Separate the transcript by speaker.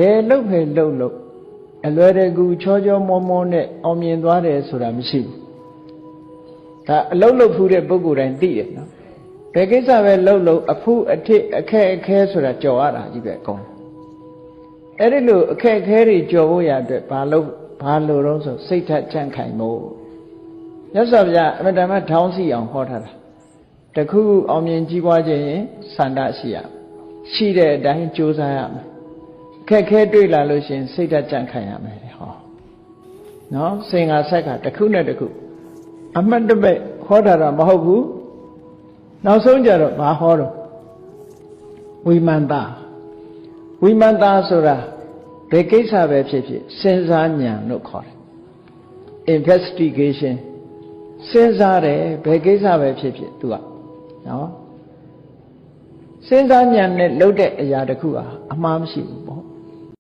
Speaker 1: ဘယ်လှုပ်ဖယ်လှုပ်လို့အလွယ်တကူချောချောမောမောနဲ့အောင်မြင်သွားတယ်ဆိုတာမရှိဘူးဒါအလုတ်လုတ်ဖူးတဲ့ပုဂ္ဂိုလ်တိုင်းသိတယ်နော်ဘယ်ကိစ္စပဲလှုပ်လို့အဖုအထစ်အခက်အခဲဆိုတာကြော်ရတာကြီးပဲအကုန်အဲ့ဒီလိုအခက်အခဲတွေကြော်ဖို့ရအတွက်ဘာလို့ဘာလို့တော့ဆိုစိတ်ထကြံ့ခိုင်မို့မြတ်စွာဘုရားအမတ္တမထောင်းစီအောင်ဟောထားတာတခုခုအောင်မြင်ကြီးပွားခြင်းရင်စန္ဒရှိရရှိတဲ့အတိုင်းကြိုးစားရမယ် အခက်ခဲတွေ့လာလို့ရှရင်စိတ်ဓာတ်ကြံ့ခိုင်ရမယ်ဟောနော်စင်္ဂါဆက်ကတစ်ခုနဲ့တစ်ခုအမှတ်တမဲ့ဟောတာတော့မဟုတ်ဘူးနောက်ဆုံးကြတော့ဘာဟောတော့ဝိမန္တာဝိမန္တာဆိုတာဘယ်ကိစ္စပဲဖြစ်ဖြစ်စဉ်းစားဉာဏ်လို့ခေါ်တယ် investigation စဉ်းစားတယ်ဘယ်ကိစ္စပဲဖြစ်ဖြစ် तू ကနော်စဉ်းစားဉာဏ်နဲ့လုပ်တဲ့အရာတစ်ခုဟာအမှားမရှိဘူးပေါ့